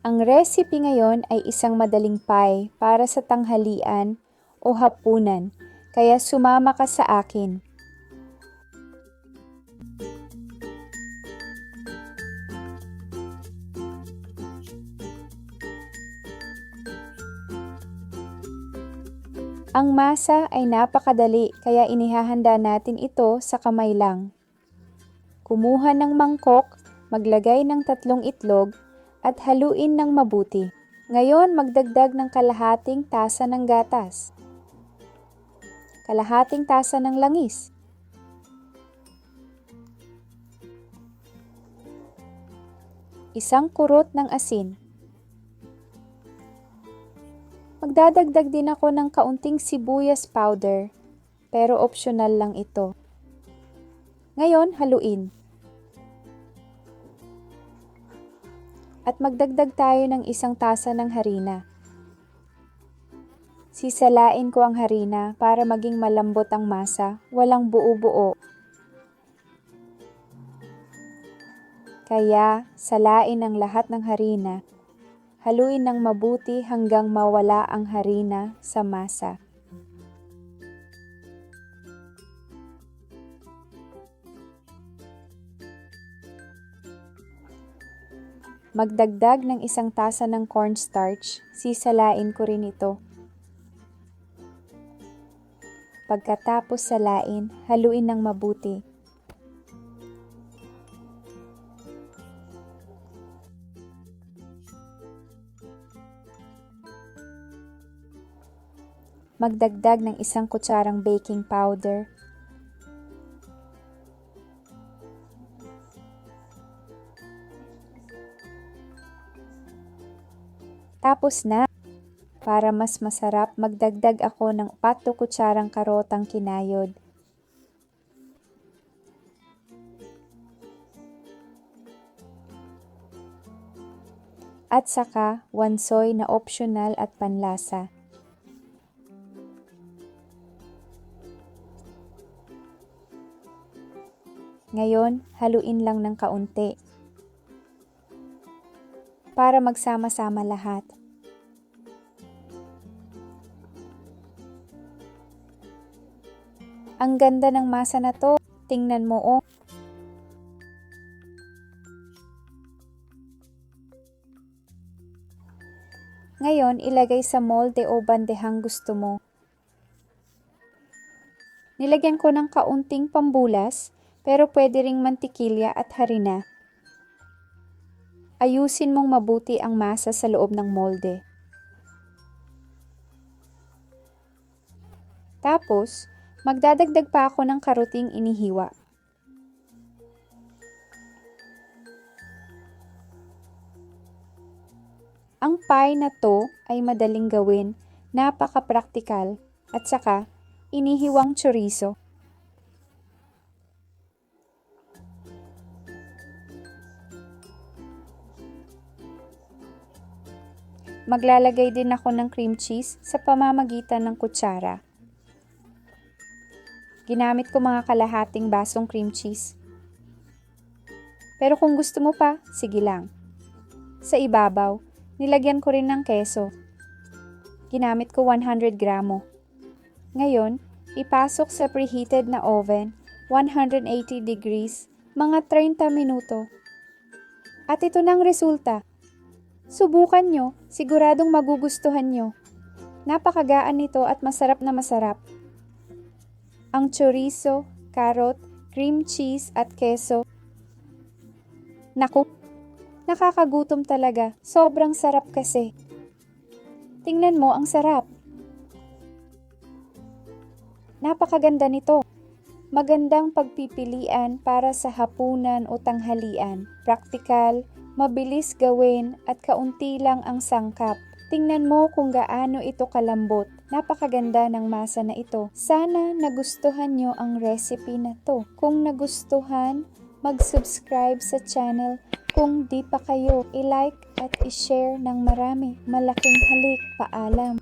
Ang recipe ngayon ay isang madaling pie para sa tanghalian o hapunan, kaya sumama ka sa akin. Ang masa ay napakadali kaya inihahanda natin ito sa kamay lang. Kumuha ng mangkok, maglagay ng tatlong itlog at haluin ng mabuti. Ngayon magdagdag ng kalahating tasa ng gatas. Kalahating tasa ng langis. Isang kurot ng asin. Magdadagdag din ako ng kaunting sibuyas powder, pero optional lang ito. Ngayon, haluin. At magdagdag tayo ng isang tasa ng harina. Sisalain ko ang harina para maging malambot ang masa, walang buo-buo. Kaya, salain ang lahat ng harina Haluin ng mabuti hanggang mawala ang harina sa masa. Magdagdag ng isang tasa ng cornstarch, sisalain ko rin ito. Pagkatapos salain, haluin ng mabuti. magdagdag ng isang kutsarang baking powder. Tapos na. Para mas masarap, magdagdag ako ng 4 kutsarang karotang kinayod. At saka, wansoy na optional at panlasa. Ngayon, haluin lang ng kaunti. Para magsama-sama lahat. Ang ganda ng masa na to. Tingnan mo oh. Ngayon, ilagay sa molde o bandehang gusto mo. Nilagyan ko ng kaunting pambulas pero pwede ring mantikilya at harina. Ayusin mong mabuti ang masa sa loob ng molde. Tapos, magdadagdag pa ako ng karuting inihiwa. Ang pie na to ay madaling gawin, napaka-praktikal, at saka inihiwang chorizo. Maglalagay din ako ng cream cheese sa pamamagitan ng kutsara. Ginamit ko mga kalahating basong cream cheese. Pero kung gusto mo pa, sige lang. Sa ibabaw, nilagyan ko rin ng keso. Ginamit ko 100 gramo. Ngayon, ipasok sa preheated na oven, 180 degrees, mga 30 minuto. At ito ang resulta. Subukan nyo, siguradong magugustuhan nyo. Napakagaan nito at masarap na masarap. Ang chorizo, carrot, cream cheese at keso. Naku, nakakagutom talaga. Sobrang sarap kasi. Tingnan mo ang sarap. Napakaganda nito. Magandang pagpipilian para sa hapunan o tanghalian. Praktikal, mabilis gawin at kaunti lang ang sangkap. Tingnan mo kung gaano ito kalambot. Napakaganda ng masa na ito. Sana nagustuhan nyo ang recipe na to. Kung nagustuhan, mag-subscribe sa channel. Kung di pa kayo, i-like at i-share ng marami. Malaking halik. Paalam.